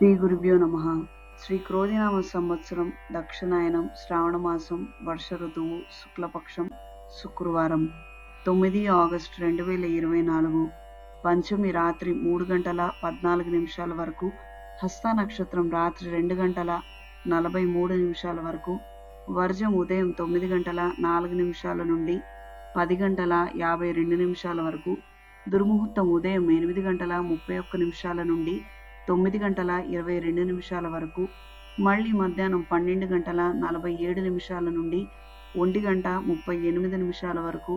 శ్రీ గురుభ్యో నమ. శ్రీ క్రోధినామ సంవత్సరం దక్షిణాయనం శ్రావణమాసం వర్ష ఋతువు శుక్లపక్షం శుక్రవారం. తొమ్మిది ఆగస్టు రెండు వేల ఇరవై నాలుగు పంచమి రాత్రి మూడు గంటల పద్నాలుగు నిమిషాల వరకు హస్త నక్షత్రం రాత్రి రెండు గంటల నలభై మూడు నిమిషాల వరకు వర్జం ఉదయం తొమ్మిది గంటల నాలుగు నిమిషాల నుండి పది గంటల యాభై రెండు నిమిషాల వరకు దుర్ముహూర్తం ఉదయం ఎనిమిది గంటల ముప్పై ఒక్క నిమిషాల నుండి తొమ్మిది గంటల ఇరవై రెండు నిమిషాల వరకు మళ్ళీ మధ్యాహ్నం పన్నెండు గంటల నలభై ఏడు నిమిషాల నుండి ఒంటి గంట ముప్పై ఎనిమిది నిమిషాల వరకు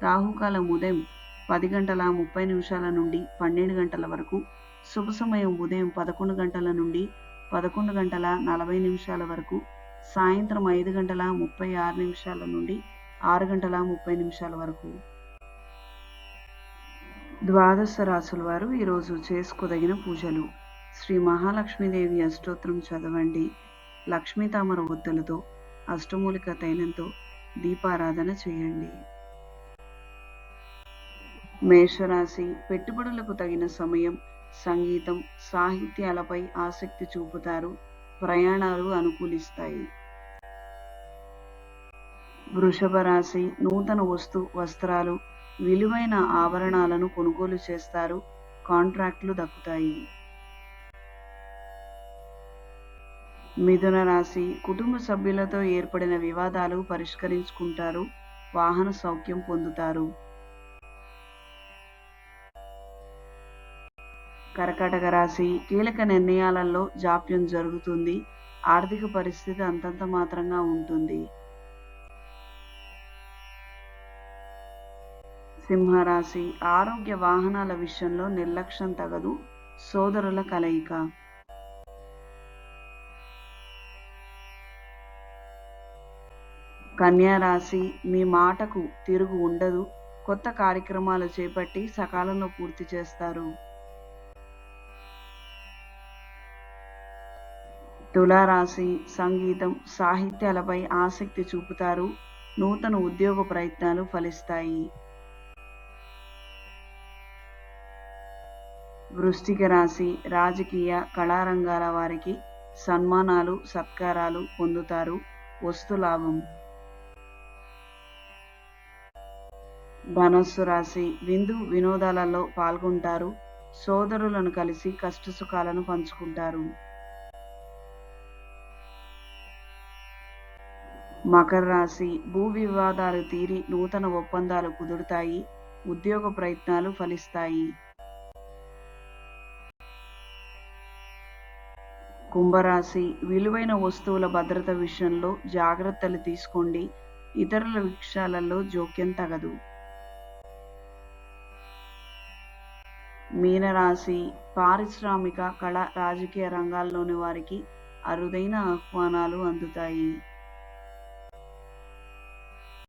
రాహుకాలం ఉదయం పది గంటల ముప్పై నిమిషాల నుండి పన్నెండు గంటల వరకు శుభ సమయం ఉదయం పదకొండు గంటల నుండి పదకొండు గంటల నలభై నిమిషాల వరకు సాయంత్రం ఐదు గంటల ముప్పై ఆరు నిమిషాల నుండి ఆరు గంటల ముప్పై నిమిషాల వరకు. ద్వాదశ రాసుల వారు ఈరోజు చేసుకోదగిన పూజలు. శ్రీ మహాలక్ష్మీదేవి అష్టోత్తరం చదవండి. లక్ష్మీ తామర ఒత్తులతో అష్టమూలిక తైలంతో దీపారాధన చేయండి. మేషరాశి పెట్టుబడులకు తగిన సమయం సంగీతం సాహిత్యాలపై ఆసక్తి చూపుతారు ప్రయాణాలు అనుకూలిస్తాయి. వృషభ రాశి నూతన వస్తు వస్త్రాలు విలువైన ఆభరణాలను కొనుగోలు చేస్తారు. కాంట్రాక్ట్లు దక్కుతాయి. మిథున రాశి కుటుంబ సభ్యులతో ఏర్పడిన వివాదాలు పరిష్కరించుకుంటారు. వాహన సౌఖ్యం పొందుతారు. కర్కాటక రాశి కీలక నిర్ణయాలలో జాప్యం జరుగుతుంది. ఆర్థిక పరిస్థితి అంతంత మాత్రంగా ఉంటుంది. సింహరాశి ఆరోగ్య వాహనాల విషయంలో నిర్లక్ష్యం తగదు సోదరుల కలయిక. కన్యారాశి మీ మాటకు తిరుగు ఉండదు కొత్త కార్యక్రమాలు చేపట్టి సకాలంలో పూర్తి చేస్తారు. తులారాశి సంగీతం సాహిత్యాలపై ఆసక్తి చూపుతారు నూతన ఉద్యోగ ప్రయత్నాలు ఫలిస్తాయి. వృష్టిక రాశి రాజకీయ కళారంగాల వారికి సన్మానాలు సత్కారాలు పొందుతారు. వస్తు లాభం. ధనస్సు రాశి విందు వినోదాలలో పాల్గొంటారు. సోదరులను కలిసి కష్టసుఖాలను పంచుకుంటారు. మకర రాశి భూ వివాదాలు తీరి నూతన ఒప్పందాలు కుదురుతాయి. ఉద్యోగ ప్రయత్నాలు ఫలిస్తాయి. కుంభరాశి విలువైన వస్తువుల భద్రత విషయంలో జాగ్రత్తలు తీసుకోండి. ఇతరుల విషయాలలో జోక్యం తగదు. మీనరాశి పారిశ్రామిక కళ రాజకీయ రంగాల్లోని వారికి అరుదైన ఆహ్వానాలు అందుతాయి.